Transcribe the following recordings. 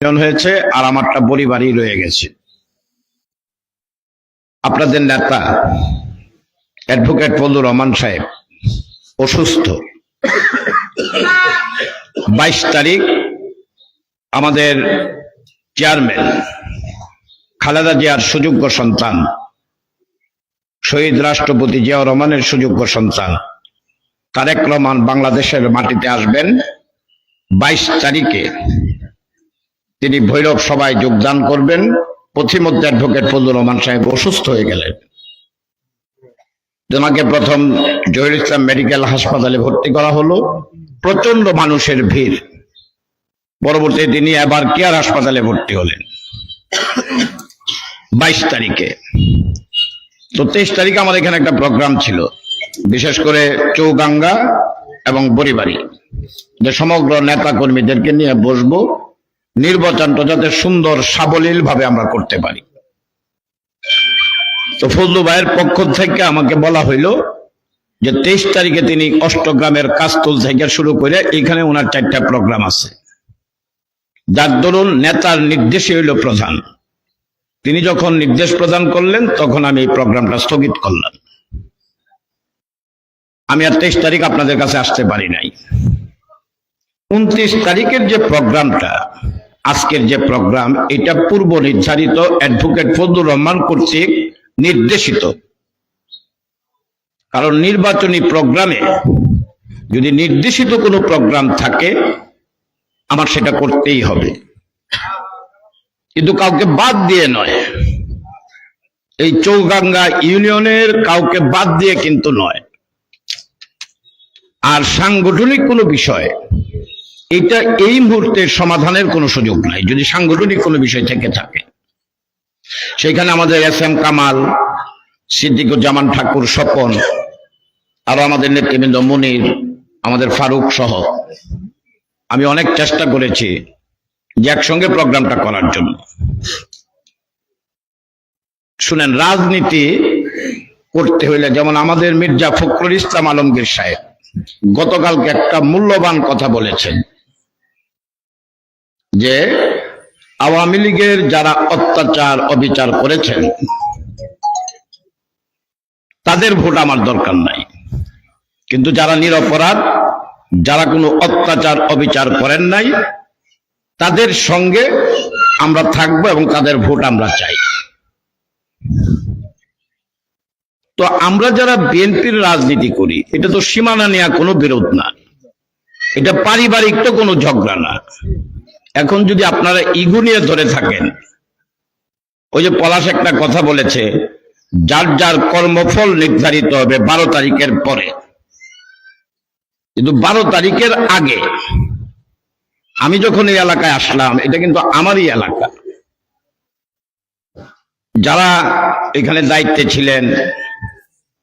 Union হয়েছে আর আমারটা পরিবারই রয়ে গেছে। আপনাদের নেতা অ্যাডভোকেট ফজলুর রহমান সাহেব, অসুস্থ। বাইশ তারিখ আমাদের চেয়ারম্যান খালেদা জিয়ার সুযোগ্য সন্তান, শহীদ রাষ্ট্রপতি জিয়াউর রহমানের সুযোগ্য সন্তান, তারেক রহমান বাংলাদেশের মাটিতে আসবেন। বাইশ তারিখে তিনি ভৈরব সভায় যোগদান করবেন। পথিমধ্যে অ্যাডভোকেট ফজলুর রহমান সাহেব অসুস্থ হয়ে গেলেন। ওনাকে প্রথম জহির ইসলাম মেডিকেল হাসপাতালে ভর্তি করা হলো। প্রচণ্ড মানুষের ভিড়। পরবর্তী তিনি আবার কেয়ার হাসপাতালে ভর্তি হলেন। বাইশ তারিখে। তো তেইশ তারিখে আমাদের এখানে একটা প্রোগ্রাম ছিল। বিশেষ করে চৌগাঙ্গা এবং বরিবাড়ি যে সমগ্র নেতা কর্মীদেরকে নিয়ে বসবো। নির্বাচনটা যাতে সুন্দর সাবলীল ভাবে আমরা করতে পারি। তো ফজলু ভাইয়ের পক্ষ থেকে আমাকে বলা হইল যে তেইশ তারিখে তিনি অষ্টগ্রামের কাস্তল থেকে শুরু করে এখানে ওনার চারটা প্রোগ্রাম আছে। যার দরুন নেতার নির্দেশই হইল প্রধান। তিনি যখন নির্দেশ প্রদান করলেন, তখন আমি এই প্রোগ্রামটা স্থগিত করলাম। আমি আর তেইশ তারিখ আপনাদের কাছে আসতে পারি নাই। উনত্রিশ তারিখের যে প্রোগ্রামটা আজকের যে প্রোগ্রাম এটা পূর্ব নির্ধারিত অ্যাডভোকেট ফজলুর রহমান কর্তৃক নির্দেশিত। কারণ নির্বাচনী প্রোগ্রামে যদি নির্দেশিত কোনো প্রোগ্রাম থাকে, আমার সেটা করতেই হবে। কিন্তু কাউকে বাদ দিয়ে নয়। এই চৌগাঙ্গা ইউনিয়নের কাউকে বাদ দিয়ে কিন্তু নয়। আর সাংগঠনিক কোনো বিষয় এটা এই মুহূর্তে সমাধানের কোনো সুযোগ নাই, যদি সাংগঠনিক কোনো বিষয় থেকে থাকে। সেখানে আমাদের এস এম কামাল, সিদ্দিকুজ্জামান ঠাকুর স্বপন, আরও আমাদের নেতৃবৃন্দ মনির, আমাদের ফারুক সহ। আমি অনেক চেষ্টা করেছি যে একসঙ্গে প্রোগ্রামটা করার জন্য। শুনেন, রাজনীতি করতে হইলে যেমন আমাদের মির্জা ফখরুল ইসলাম আলমগীর সাহেব গতকালকে একটা মূল্যবান কথা বলেছেন। যে আওয়ামী লীগের যারা অত্যাচার, অবিচার করেছেন, তাদের ভোট আমার দরকার নাই। কিন্তু যারা নিরপরাধ, যারা কোনো অত্যাচার, অবিচার করেন নাই, তাদের সঙ্গে আমরা থাকব এবং তাদের ভোট আমরা চাই। তো আমরা যারা বিএনপির রাজনীতি করি, এটা তো সীমানা নেওয়া কোনো বিরোধ না। এটা পারিবারিক তো কোনো ঝগড়া না। এখন যদি আপনারা ইগু নিয়ে ধরে থাকেন, ওই যে পলাশ একটা কথা বলেছে, যার যার কর্মফল নির্ধারিত হবে বারো তারিখের পরে। কিন্তু বারো তারিখের আগে আমি যখন এই এলাকায় আসলাম, এটা কিন্তু আমারই এলাকা। যারা এখানে দায়িত্বে ছিলেন,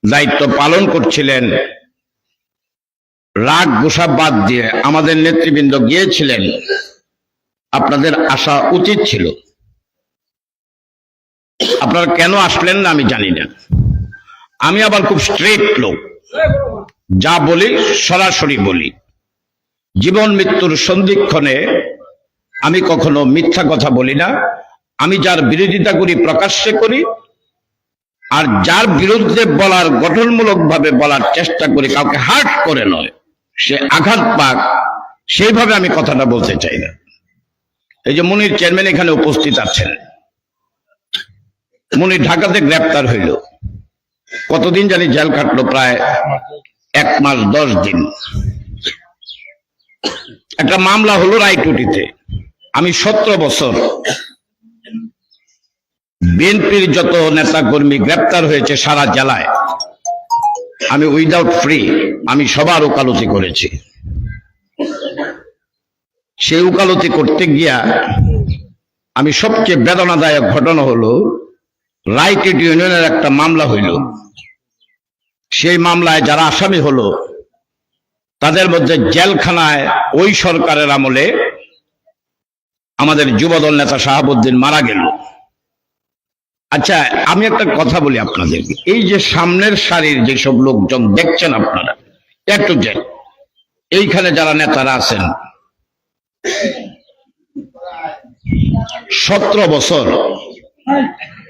দায়িত্ব পালন করছিলেন, রাগ গোসা বাদ দিয়ে আমাদের নেতৃবৃন্দ গিয়েছিলেন আপনাদের আসা উচিত ছিল। আপনারা কেন আসলেন না আমি জানি না। আমি আবার খুব স্ট্রেট লোক। যা বলি, সরাসরি বলি। জীবন মৃত্যুর সন্ধিক্ষণে আমি কখনো মিথ্যা কথা বলি না। আমি যার বিরোধিতা করি, প্রকাশ্যে করি। আর যার বিরুদ্ধে বলার গঠনমূলক ভাবে বলার চেষ্টা করি, কাউকে হার্ট করে নয়। সে আঘাত পাক, সেইভাবে আমি কথাটা বলতে চাই না। এই যে মুনির চেয়ারম্যান এখানে উপস্থিত আছেন। মুনির ঢাকাতে গ্রেপ্তার হইল। কতদিন জানি জেল কাটলো প্রায় এক মাস, দশ দিন। একটা মামলা হলো রায়টুটিতে। আমি সতেরো বছর বিএনপির যত নেতা কর্মী গ্রেপ্তার হয়েছে সারা জেলায়, আমি উইদাউট ফ্রি আমি সবার ওকালতি করেছি। সেই উকালতি করতে গিয়া আমি সবচেয়ে বেদনাদায়ক ঘটনা হলো রাইটেড ইউনিয়নের একটা মামলা হইল। সেই মামলায় যারা আসামি হলো, তাদের মধ্যে জেলখানায় ওই সরকারের আমলে আমাদের যুবদল নেতা শাহাবুদ্দিন মারা গেল। আচ্ছা আমি একটা কথা বলি আপনাদেরকে। এই যে সামনের সারির যেসব লোকজন দেখছেন আপনারা, একটু যে এইখানে যারা নেতারা আছেন সতেরো বছর।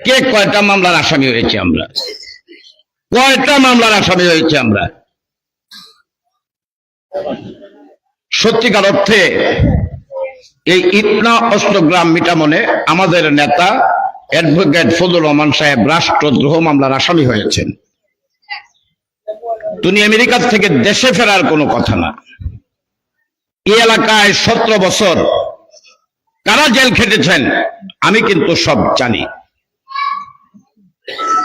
কে কয়টা মামলার আসামি হয়েছে আমরা? কয়টা মামলার আসামি হয়েছে আমরা? সত্যিকার অর্থে এই ইটনা অষ্টগ্রাম মিটামনে আমাদের নেতা অ্যাডভোকেট ফজল রহমান সাহেব রাষ্ট্রদ্রোহ মামলার আসামি হয়েছেন। তিনি আমেরিকা থেকে দেশে ফেরার কোনো কথা না। এই এলাকায় সতেরো বছর। কারা জেল খেটেছেন? আমি কিন্তু সব জানি।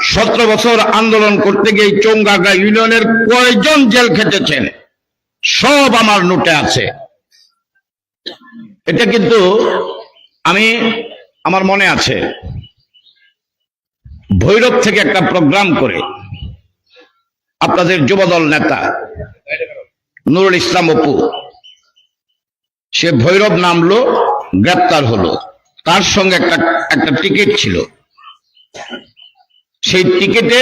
সতেরো বছর আন্দোলন করতে গিয়ে চৌঙ্গাগা ইউনিয়নের কয়জন জেল খেটেছেন? সব আমার নোটে আছে। এটা কিন্তু আমি, আমার মনে আছে। ভৈরব থেকে একটা প্রোগ্রাম করে আপনাদের যুবদল নেতা নুরুল ইসলাম অপু সে ভৈরব নামলো, গ্রেপ্তার হলো। তার সঙ্গে একটা একটা টিকিট ছিল। সেই টিকিটে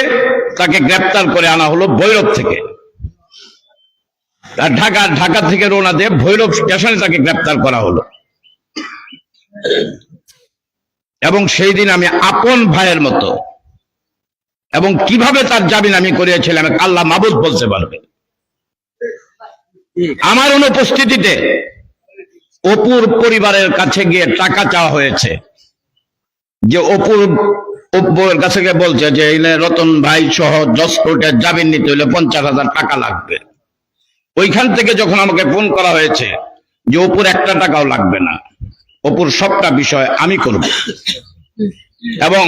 তাকে গ্রেপ্তার করে আনা হলো ভৈরব থেকে। ঢাকা ঢাকা থেকে রওনা দিয়ে ভৈরব স্টেশনে তাকে গ্রেপ্তার করা হলো। এবং সেই দিন আমি আপন ভাইয়ের মতো। এবং কীভাবে তার জামিন আমি করিয়েছিলাম, আল্লাহ মাবুদ বলতে পারবে। আমার অনুপস্থিতিতে অপুর পরিবারের কাছে গিয়ে টাকা চাওয়া হয়েছে। যে অপুর অপুর কাছে গিয়ে বলছে যে, এই রতন ভাই সহ কোটের জামিন নিতে হলে পঞ্চাশ হাজার টাকা লাগবে। ওইখান থেকে যখন আমাকে ফোন করা হয়েছে যে, অপুর একটা টাকাও লাগবে না, অপুর সবটা বিষয় আমি করব। এবং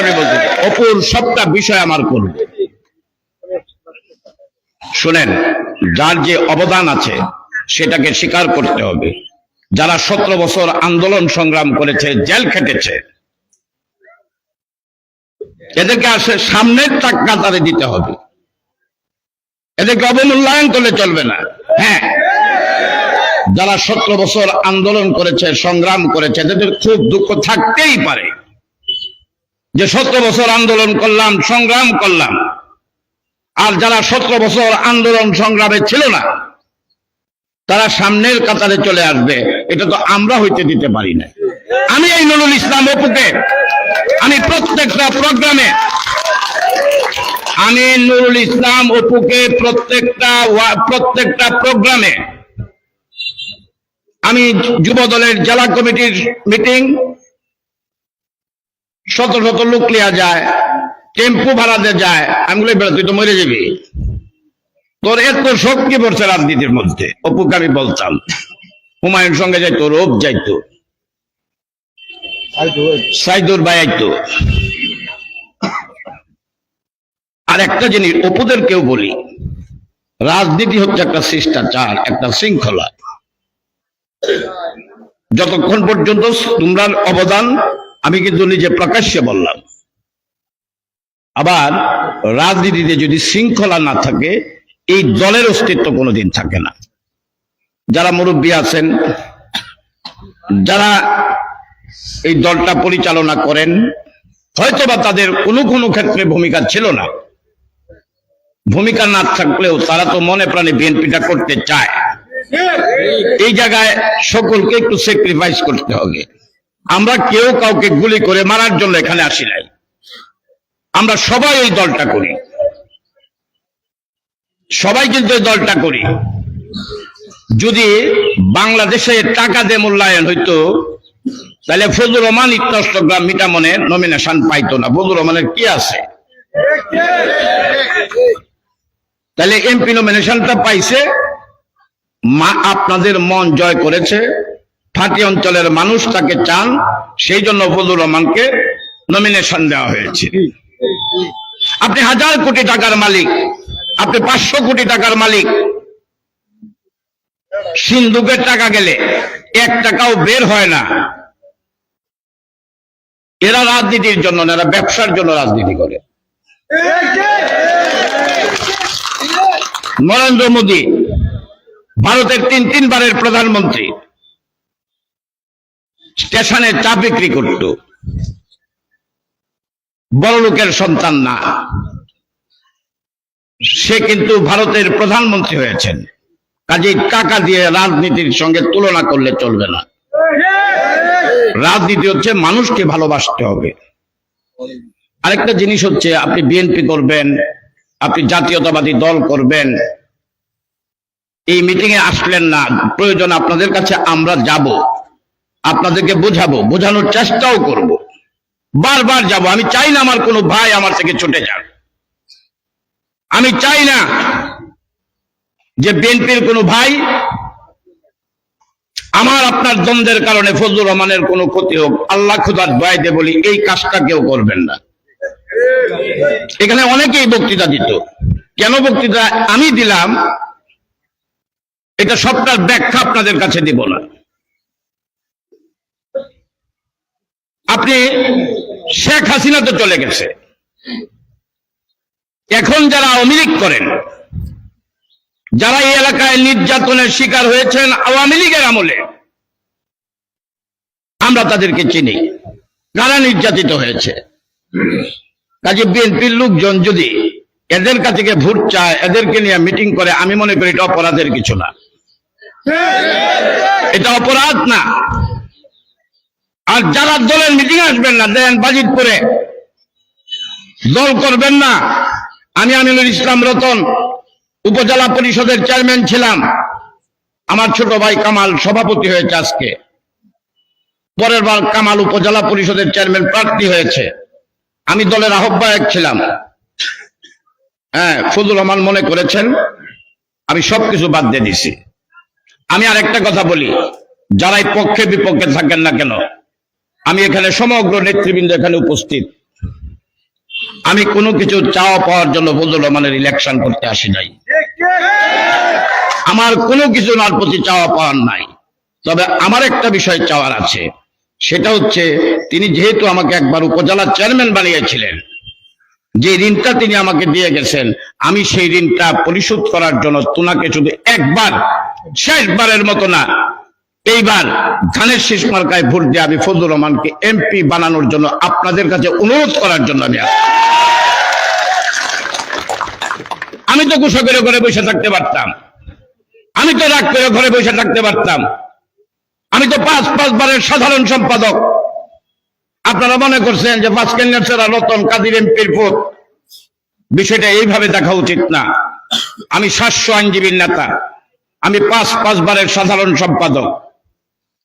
আমি বলছি, অপুর সবটা বিষয় আমার করব। শুনেন, যার যে অবদান আছে সেটাকে স্বীকার করতে হবে। যারা সতেরো বছর আন্দোলন সংগ্রাম করেছে, জেল খেটেছে, এদেরকে আসে সামনের টাকা তারে দিতে হবে। এদেরকে অবমূল্যায়ন করলে চলবে না। হ্যাঁ যারা সতেরো বছর আন্দোলন করেছে, সংগ্রাম করেছে, এদের খুব দুঃখ থাকতেই পারে। যে সতেরো বছর আন্দোলন করলাম, সংগ্রাম করলাম, আর যারা সতেরো বছর আন্দোলন সংগ্রামে ছিল না তারা সামনের কাতারে চলে আসবে। এটা তো আমরা হইতে দিতে পারি না আমি এই নুরুল ইসলাম অপুকে আমি প্রত্যেকটা প্রোগ্রামে আমি নুরুল ইসলাম অপুকে প্রত্যেকটা প্রত্যেকটা প্রোগ্রামে আমি যুব দলের জেলা কমিটির মিটিং শত শত লোক লিয়া যায় টেম্পু ভাড়াতে যায়। আমি বলি "বেটা, তুই তো মরে যাবি। তোর এত শক্তি পড়ছে রাজনীতির মধ্যে। অপুকে আমি বলতাম হুমায়ুন সঙ্গে যাইতো, রোপ যাইতো। সাইদুর ভাই আইতো। আর একটা জিনিস অপুদের কেউ বলি, রাজনীতি হচ্ছে একটা শিষ্টাচার, একটা শৃঙ্খলা। যতক্ষণ পর্যন্ত তোমরা অবদান, আমি কিন্তু নিজে প্রকাশ্যে বললাম। আবার, রাজনীতিতে যদি শৃঙ্খলা না থাকে এই দলের অস্তিত্ব কোনোদিন থাকে না। যারা মুরব্বী আছেন, যারা এই দলটা পরিচালনা করেন, হয়তোবা তাদের কোনো কোনো ক্ষেত্রে ভূমিকা ছিল না। ভূমিকা না থাকলেও তারা তো মনে প্রাণে বিএনপিটা করতে চায়। এই জায়গায় সকলকে একটু স্যাক্রিফাইস করতে হবে। আমরা কেউ কাউকে গুলি করে মারার জন্য এখানে আসি নাই। আমরা সবাই এই দলটা করি। সবাই কিন্তু দলটা করি। যদি বাংলাদেশে টাকা দিয়ে মূল্যায়ন হইতো, তাহলে ফজলুর রহমান ইত্তগ্রাম মিটামনে নমিনেশন পাইতো না। ফজলুর রহমানের কি আছে? তাহলে এমপি নমিনেশনটা পাইছে, মা আপনাদের মন জয় করেছে ফাটি অঞ্চলের মানুষ তাকে চান, সেই জন্য ফজলুর রহমানকে নমিনেশন দেওয়া হয়েছে। আপনি হাজার কোটি টাকার মালিক আপনি পাঁচশো কোটি টাকার মালিক। সিন্ধুকের টাকা গেলে এক টাকাও বের হয় না। এরা রাজনীতির জন্য না, এরা ব্যবসার জন্য রাজনীতি করে। নরেন্দ্র মোদী ভারতের তিন তিনবারের প্রধানমন্ত্রী। স্টেশনে চা বিক্রি করত। বড় লোকের সন্তান না। সে কিন্তু ভারতের প্রধানমন্ত্রী হয়েছেন। কাজে টাকা দিয়ে রাজনীতির সঙ্গে তুলনা করলে চলবে না। রাজনীতি হচ্ছে মানুষকে ভালোবাসতে হবে। আরেকটা জিনিস হচ্ছে, আপনি বিএনপি করবেন, আপনি জাতীয়তাবাদী দল করবেন, এই মিটিং এ আসলেন না, প্রয়োজন আপনাদের কাছে আমরা যাব, আপনাদেরকে বোঝাবো, বোঝানোর চেষ্টাও করব। বারবার যাব, আমি চাই না আমার কোনো ভাই আমার থেকে ছুটে যান আমি চাই না যে বিএনপির কোনো ভাই আমার, আপনার দ্বন্দ্বের কারণে ফজলুর রহমানের কোনো ক্ষতি হোক, আল্লাহ খুদার দোয়াইতে বলি, এই কাজটা কেউ করবেন না। এখানে অনেকেই বক্তৃতা দিত। কেন বক্তৃতা আমি দিলাম, এটা সবটার ব্যাখ্যা আপনাদের কাছে দিব না। আপনি শেখ হাসিনা তো চলে গেছে। এখন যারা আওয়ামী লীগ করেন, যারা এই এলাকায় নির্যাতনের শিকার হয়েছেন আওয়ামী লীগের আমলে, আমরা তাদেরকে চিনি। কারা নির্যাতিত হয়েছে? কাজে বিএনপির লোকজন যদি এদের কাছে ভোট চায়, এদেরকে নিয়ে মিটিং করে, আমি মনে করি এটা অপরাধের কিছু না। এটা অপরাধ না। আর যারা দলের মিটিং আসবেন না, দেন বাজিতপুরে দল করবেন না। আমি আমিনুল ইসলাম রতন, উপজেলা পরিষদের চেয়ারম্যান ছিলাম। আমার ছোট ভাই কামাল সভাপতি হয়েছে আজকে। পরের বার কামাল উপজেলা পরিষদের চেয়ারম্যান প্রার্থী হয়েছে। আমি দলের আহ্বায়ক ছিলাম। হ্যাঁ ফজল রহমান মনে করেছেন, আমি সবকিছু বাদ দিয়ে দিছি। আমি আর একটা কথা বলি, যারাই পক্ষে বিপক্ষে থাকেন না কেন, আমি এখানে সমগ্র নেতৃবৃন্দ এখানে উপস্থিত। আমি কোনো কিছু চাওয়া পাওয়ার জন্য ফজল রহমানের ইলেকশন করতে আসি নাই। আমার কোনো কিছু নার প্রতি চাওয়া পাওয়ার নাই। তবে আমার একটা বিষয় চাওয়ার আছে। সেটা হচ্ছে, তিনি যেহেতু আমাকে একবার উপজেলা চেয়ারম্যান বানিয়েছিলেন, যে ঋণটা তিনি আমাকে দিয়ে গেছেন, আমি সেই ঋণটা পরিশোধ করার জন্য তোনাকে শুধু একবার, শেষবারের মতো না এইবার ধানের শেষ মার্কায় ভোট দিয়ে আমি ফজলুর রহমানকে এমপি বানানোর জন্য আপনাদের কাছে অনুরোধ করার জন্য আমি। আমি তো গুছো করে ঘরে বসে থাকতে পারতাম। আমি তো রাগ করে ঘরে বসে থাকতে পারতাম। আমি তো পাঁচ পাঁচবারের সাধারণ সম্পাদক। আপনারা মনে করছেন যে বাসকেন্দ্র সেরা রতন কাদির এমপির ভোট? বিষয়টা এইভাবে দেখা উচিত না। আমি সাতশো আইনজীবীর নেতা। আমি পাঁচ পাঁচবারের সাধারণ সম্পাদক।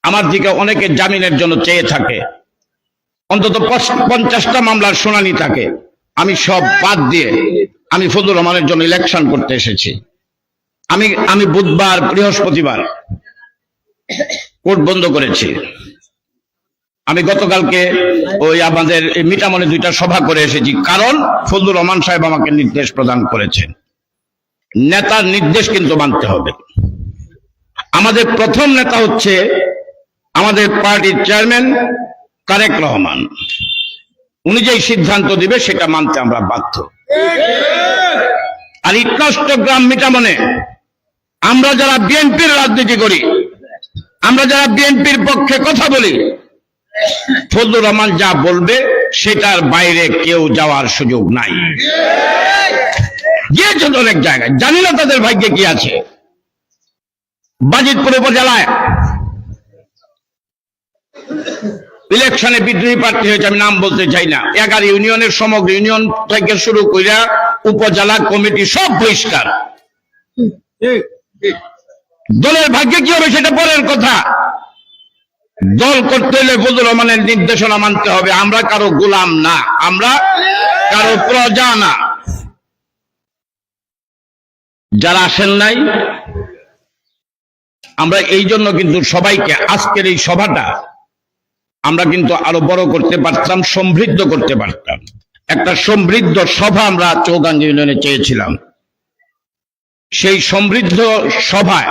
আমার দিকে অনেকে জামিনের জন্য চেয়ে থাকে। অন্তত পঞ্চাশটা মামলার শুনানি থাকে। আমি সব বাদ দিয়ে আমি ফজলুর রহমানের জন্য ইলেকশন করতে এসেছি। আমি আমি বুধবার, বৃহস্পতিবার কোর্ট বন্ধ করেছি। আমি গতকালকে ওই আমাদের মিটামনে দুইটা সভা করে এসেছি। কারণ ফজলুর রহমান সাহেব আমাকে নির্দেশ প্রদান করেছেন। নেতার নির্দেশ কিন্তু মানতে হবে। আমাদের প্রথম নেতা হচ্ছে আমাদের পার্টির চেয়ারম্যান তারেক রহমান। উনি যেই সিদ্ধান্ত দিবে, সেটা মানতে আমরা বাধ্য। আর ইটনষ্টগ্রাম মিটামনে আমরা যারা বিএনপির রাজনীতি করি, আমরা যারা বিএনপির পক্ষে কথা বলি, ফজলুর রহমান যা বলবে, সেটার বাইরে কেউ যাওয়ার সুযোগ নাই। গিয়েছেন অনেক জায়গায়, জানি না তাদের ভাগ্যে কি আছে। বাজিতপুর উপজেলায় ইলেকশনে বিদ্রোহী প্রার্থী হয়েছে, আমি নাম বলতে চাই না। এগারো ইউনিয়নের সমগ্র ইউনিয়ন থেকে শুরু কইরা উপজেলা কমিটি সব বহিষ্কার দলের ভাগ্যে কি হবে সেটা পরের কথা। দল করতে হলে ফজল রহমানের নির্দেশনা মানতে হবে, আমরা কারও গোলাম না, আমরা কারও প্রজা না। যারা আসেন নাই, আমরা এই জন্য কিন্তু সবাইকে আজকের এই সভাটা আমরা কিন্তু আরও বড় করতে পারতাম, সমৃদ্ধ করতে পারতাম। একটা সমৃদ্ধ সভা আমরা চৌগাঙ্গ ইউনিয়নে চেয়েছিলাম। সেই সমৃদ্ধ সভায়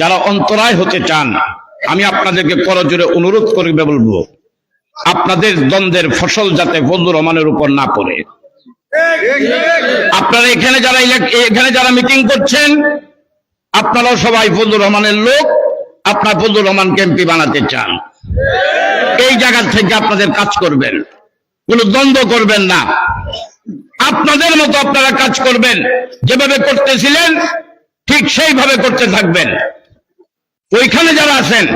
যারা অন্তরায় হতে চান, আমি আপনাদেরকে করজোরে অনুরোধ করবে বলব, আপনাদের দ্বন্দ্বের ফসল যাতে বন্ধু রহমানের উপর না পড়ে। আপনারা এখানে যারা এখানে যারা মিটিং করছেন, আপনারাও সবাই ফজলুর রহমানের লোক, আপনার ফজলুর রহমানকে এমপি বানাতে চান। এই জায়গা থেকে আপনাদের কাজ করবেন। কোনো দ্বন্দ্ব করবেন না। আপনাদের মতো আপনারা কাজ করবেন। যেভাবে করতেছিলেন, ঠিক সেইভাবে করতে থাকবেন। ওইখানে যারা আছেন,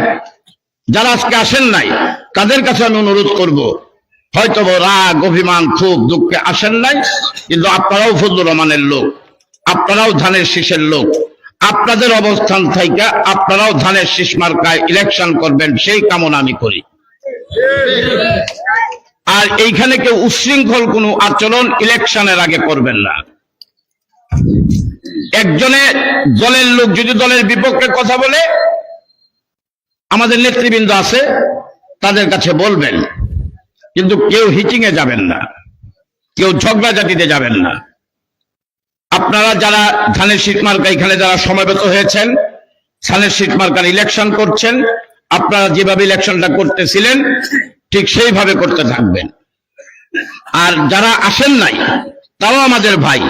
যারা আজকে আসেন নাই, তাদের কাছে আমি অনুরোধ করব হয়তো রাগ, অভিমান, ক্ষোভ, দুঃখে আসেন নাই, কিন্তু আপনারাও ফজলুর রহমানের লোক, আপনারাও ধানের শীষের লোক, আপনাদের অবস্থান থেকে আপনারাও ধানের শীষ মার্কায় ইলেকশন করবেন, সেই কামনা আমি করি। আর এইখানে কেউ উচ্ছৃঙ্খল কোনো আচরণ ইলেকশনের আগে করবেন না। একজনে দলের লোক যদি দলের বিপক্ষে কথা বলে, আমাদের নেতৃবৃন্দ আছে, তাদের কাছে বলবেন। কিন্তু কেউ হিচিং এ যাবেন না, কেউ ঝগড়া জাতিতে যাবেন না। আপনারা যারা ধানের শীত মার্কা এখানে যারা সমবেত হয়েছেন, ধানের শীত মার্কার ইলেকশন করছেন আপনারা যেভাবে ইলেকশনটা করতেছিলেন, ঠিক সেইভাবে করতে থাকবেন। আর যারা আসেন নাই, তারাও আমাদের ভাই।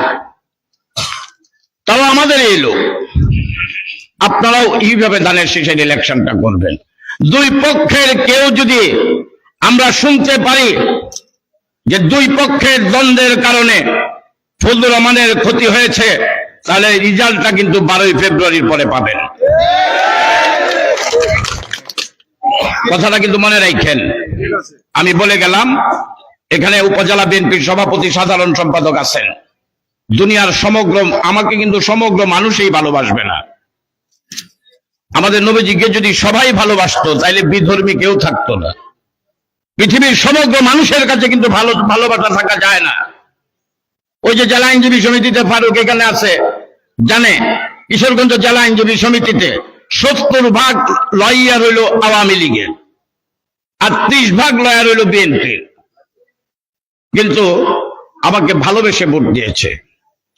তাও আমাদের এই লোক। আপনারাও এইভাবে ধানের শীষের ইলেকশনটা করবেন। দুই পক্ষের কেউ যদি আমরা শুনতে পারি যে দুই পক্ষের দ্বন্দ্বের কারণে ফজলুর রহমানের ক্ষতি হয়েছে, তাহলে রিজাল্টটা কিন্তু বারোই ফেব্রুয়ারির পরে পাবেন। কথাটা কিন্তু মনে রাখেন। আমি বলে গেলাম, এখানে উপজেলা বিএনপির সভাপতি সাধারণ সম্পাদক আছেন। দুনিয়ার সমগ্র, আমাকে কিন্তু সমগ্র মানুষই ভালোবাসবে না। আমাদের নবীজিকে যদি সবাই ভালোবাসতো, তাইলে বিধর্মী কেউ থাকতো না। পৃথিবীর সমগ্র মানুষের কাছে কিন্তু ভালো, ভালোবাসা থাকা যায় না। ওই যে জেলা আইনজীবী সমিতিতে ফারুক এখানে আছে, জানে? কিশোরগঞ্জ জেলা আইনজীবী সমিতিতে। সত্তর ভাগ লয়ার হইল আওয়ামী লীগের আর ত্রিশ ভাগ লয়ার হইল বিএনপির কিন্তু আমাকে ভালোবেসে ভোট দিয়েছে।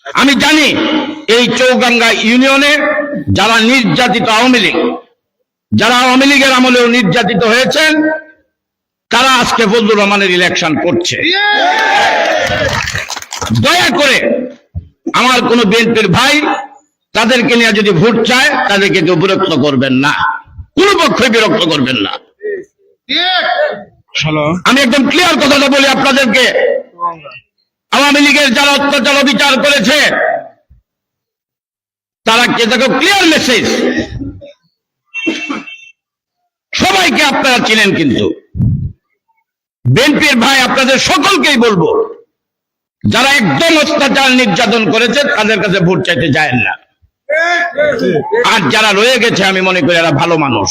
আমি জানি এই চৌগাঙ্গা ইউনিয়নে যারা নির্যাতিত আওয়ামী লীগ, যারা আওয়ামী লীগের আমলেও নির্যাতিত হয়েছেন, তারা আজকে ফজলুর রহমানের ইলেকশন করছে। দয়া করে আমার কোন বিএনপির ভাই তাদেরকে নিয়ে যদি ভোট চায় তাদেরকে কেউ বিরক্ত করবেন না। কোন পক্ষে বিরক্ত করবেন না। আমি একদম ক্লিয়ার কথাটা বলি আপনাদেরকে। আওয়ামী লীগের যারা অত্যাচার বিচার করেছে তারা কে দেখো ক্লিয়ার মেসেজ সবাইকে আপনারা চিনেন কিন্তু। বিএনপির ভাই আপনাদের সকলকেই বলব যারা একদম অত্যাচার নির্যাতন করেছে তাদের কাছে ভোট চাইতে যায় না। আর যারা রয়ে গেছে, আমি মনে করি এরা ভালো মানুষ।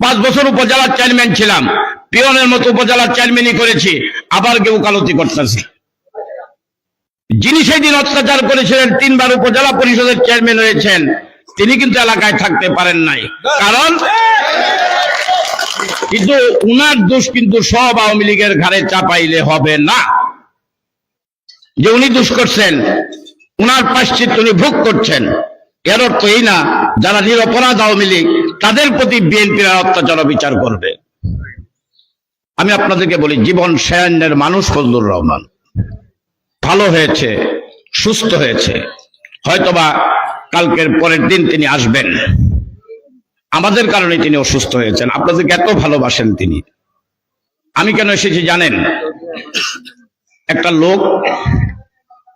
পাঁচ বছর উপজেলার চেয়ারম্যান ছিলাম, পিয়নের মতো উপজেলার চেয়ারম্যানই করেছি, আবার কেউ কালতি করতেছি। যিনি সেদিন অত্যাচার করেছিলেন, তিনবার উপজেলা পরিষদের চেয়ারম্যান হয়েছেন, তিনি কিন্তু এলাকায় থাকতে পারেন নাই। কারণ, কিন্তু উনার দোষ কিন্তু সব আওয়ামী লীগের ঘাড়ে চাপাইলে হবে না। যে উনি দোষ করছেন উনার পাশ্চিত্য উনি ভোগ করছেন। এর অর্থ এই না, যারা নিরপরাধ আওয়ামী লীগ, তাদের প্রতি বিএনপির অত্যাচার বিচার করবে। আমি আপনাদেরকে বলি, জীবন সেয়ান্নের মানুষ ফজলুর রহমান। ভালো হয়েছে, সুস্থ হয়েছে। হয়তোবা কালকের পরের দিন তিনি আসবেন। আমাদের কারণে তিনি অসুস্থ হয়েছেন। আপনাদেরকে এত ভালোবাসেন তিনি। আমি কেন এসেছি জানেন? একটা লোক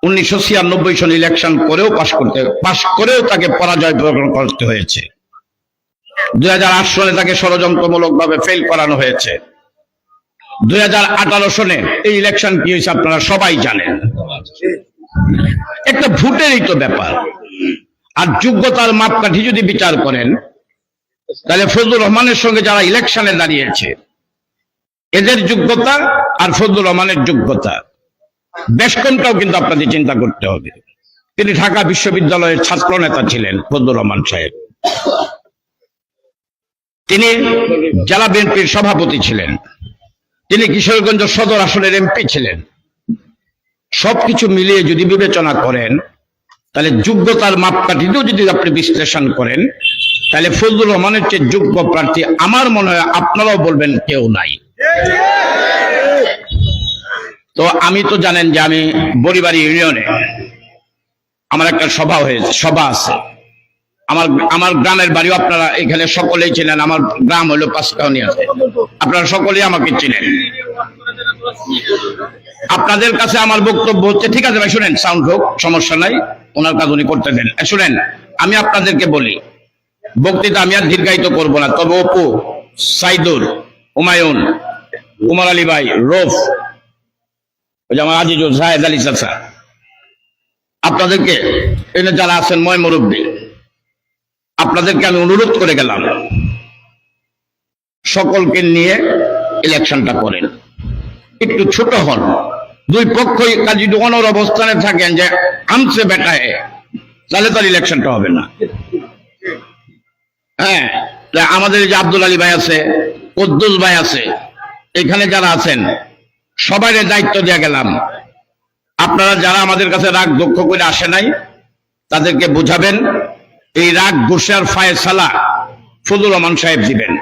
উনিশশো ছিয়ানব্বই সন ইলেকশন করেও পাশ করতে পাশ করেও তাকে পরাজয় বরণ করতে হয়েছে। দুই হাজার আট সনে তাকে ষড়যন্ত্রমূলক ভাবে ফেল করানো হয়েছে। দুই হাজার আঠারো সনে এই ইলেকশন কি হয়েছে আপনারা সবাই জানেন। একটা ভোটেরই তো ব্যাপার। আর যোগ্যতার মাপকাঠি যদি বিচার করেন, তাহলে ফজলুর রহমানের সঙ্গে যারা ইলেকশনে দাঁড়িয়েছে, এদের যোগ্যতা আর ফজলুর রহমানের যোগ্যতা। বেশকমটাও কিন্তু আপনাদের চিন্তা করতে হবে। তিনি ঢাকা বিশ্ববিদ্যালয়ের ছাত্র নেতা ছিলেন ফজলুর রহমান সাহেব। তিনি জেলা বিএনপির সভাপতি ছিলেন। তিনি কিশোরগঞ্জ সদর আসনের এমপি ছিলেন। সবকিছু মিলিয়ে যদি বিবেচনা করেন, তাহলে যোগ্যতার মাপকাঠিতেও যদি আপনি বিশ্লেষণ করেন, তাহলে ফজলুর রহমানের চেয়ে যোগ্য প্রার্থী আমার মনে হয় আপনারাও বলবেন কেউ নাই। তো আমি তো জানেন যে আমি বরিবাড়ি ইউনিয়নে। আমার একটা সভা হয়েছে, সভা আছে। আমার আমার গ্রামের বাড়িও আপনারা এখানে সকলেই চেনেন, আমার গ্রাম হলো পাঁচকাউনিয়াতে। আপনারা সকলেই আমাকে চিনেন। আপনাদের কাছে আমার বক্তব্য হচ্ছে, ঠিক আছে ভাই, শুনেন সাউন্ড হোক, সমস্যা নাই, ওনার কাজ উনি করতে দেন। শুনেন, আমি আপনাদেরকে বলি, বক্তৃতা আমি আর দীর্ঘায়িত করব না, তবে অপু সাইদুর হুমায়ুন, উমর আলী ভাই, রোফ ওই যে আমার আলী চাচা। আপনাদেরকে এনে যারা আছেন ময় মুরব্বী, আপনাদেরকে আমি অনুরোধ করে গেলাম, সকলকে নিয়ে ইলেকশনটা করেন। একটু ছোট হন। দুই পক্ষই কাজী অনর অবস্থানে থাকেন যে, আমছে বেটায়, তাহলে তার ইলেকশনটা হবে না। হ্যাঁ আমাদের যে আব্দুল আলী ভাই আছে, কদ্দুস ভাই আছে, এখানে যারা আছেন সবাই দায়িত্ব দিয়ে গেলাম। আপনারা যারা আমাদের কাছে রাগ দক্ষ করে আসে নাই, তাদেরকে বুঝাবেন, এই রাগ গুসার ফায়সালা ফজল রহমান সাহেব দিবেন।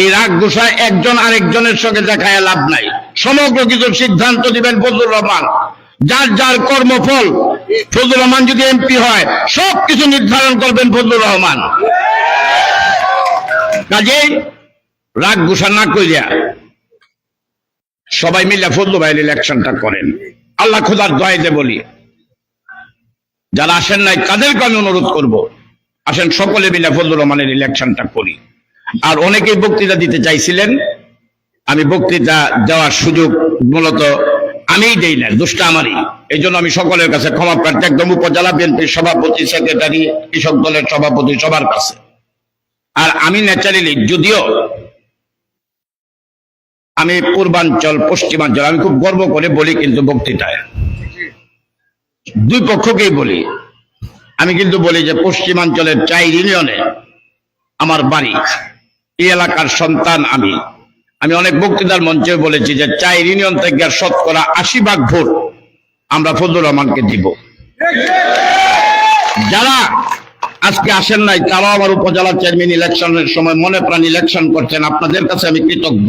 এই রাগ গুসা একজন আরেকজনের সঙ্গে দেখায় লাভ নাই। সমগ্র কিছু সিদ্ধান্ত দিবেন ফজলুর রহমান। যার যার কর্মফল, ফজলুর রহমান যদি এমপি হয় সব কিছু নির্ধারণ করবেন ফজলুর রহমান। কাজেই রাগ গুসা না কইরা সবাই মিলে ফজলু ভাইয়ের ইলেকশনটা করেন। আল্লাহ খোদার দয়াতে বলি, যারা আসেন নাই তাদেরকে আমি অনুরোধ করব, আসেন সকলে মিলে ফজলুর রহমানের ইলেকশনটা করি। আর অনেকেই বক্তৃতা দিতে চাইছিলেন, আমি বক্তৃতা দেওয়ার সুযোগ মূলত আমিই দেই না দোষটা আমারই। এই জন্য আমি সকলের কাছে ক্ষমা প্রার্থী, একদম উপজেলা বিএনপির সভাপতি, সেক্রেটারি, কৃষক দলের সভাপতি সবার কাছে। আর আমি ন্যাচারালি যদিও আমি পূর্বাঞ্চল, পশ্চিমাঞ্চল, আমি খুব গর্ব করে বলি কিন্তু বক্তৃতায়। দুই পক্ষকেই বলি। আমি কিন্তু বলি যে পশ্চিমাঞ্চলের চাই ইউনিয়নে আমার বাড়ি, এই এলাকার সন্তান আমি। আমি অনেক বক্তৃতার মঞ্চে বলেছি যে চাই ইউনিয়ন থেকে শতকরা আশি ভাগ ভোট আমরা ফজলুর রহমানকে দিব। যারা আজকে আসেন নাই, তারাও আমার উপজেলা চেয়ারম্যান ইলেকশনের সময় মনে প্রাণ ইলেকশন করছেন। আপনাদের কাছে আমি কৃতজ্ঞ।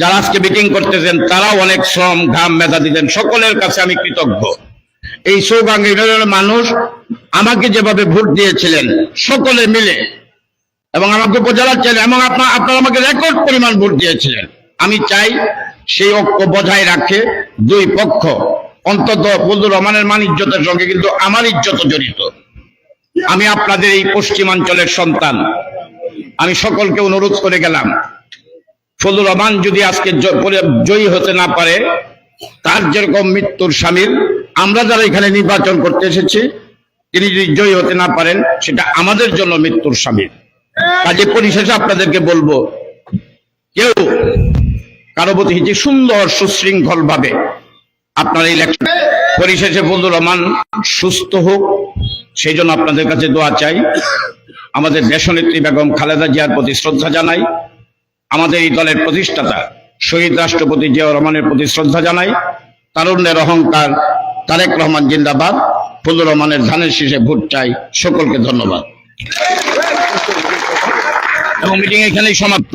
যারা আজকে মিটিং করতেছেন, তারাও অনেক শ্রম, ঘাম, মেধা দিতেন। সকলের কাছে আমি কৃতজ্ঞ। এই সৌগাঙ্গ মানুষ আমাকে যেভাবে ভোট দিয়েছিলেন, সকলে মিলে, এবং আমাকে উপজেলা চেয়ার এবং আপনার আপনারা আমাকে রেকর্ড পরিমাণ ভোট দিয়েছিলেন। আমি চাই সেই ঐক্য বজায় রাখে দুই পক্ষ, অন্তত বলদুর রহমানের মান ইজ্জতের সঙ্গে, কিন্তু আমার ইজ্জত জড়িত। আমি আপনাদের এই পশ্চিমাঞ্চলের সন্তান। আমি সকলকে অনুরোধ করে গেলাম ফজলুর রহমান যদি আজকে জয়ী হতে না পারে, তার যেরকম মৃত্যুর স্বামীর, আমরা যারা এখানে নির্বাচন করতে এসেছি, তিনি যদি জয়ী হতে না পারেন, সেটা আমাদের জন্য মৃত্যুর স্বামীর। কাজে পরিশেষে আপনাদেরকে বলব, কেউ কারও প্রতি যে সুন্দর সুশৃঙ্খল ভাবে আপনার ইলেকশন পরিশেষে ফজলুর রহমান সুস্থ হোক, সেই জন্য আপনাদের কাছে দোয়া চাই। আমাদের দেশনেত্রী বেগম খালেদা জিয়ার প্রতি শ্রদ্ধা জানাই। আমাদের এই দলের প্রতিষ্ঠাতা শহীদ রাষ্ট্রপতি জিয়াউর রহমানের প্রতি শ্রদ্ধা জানাই, তারুণ্যের অহংকার তারেক রহমান জিন্দাবাদ, ফজলুর রহমানের ধানের শীষে ভোট চাই, সকলকে ধন্যবাদ। এবং মিটিং এখানেই সমাপ্ত।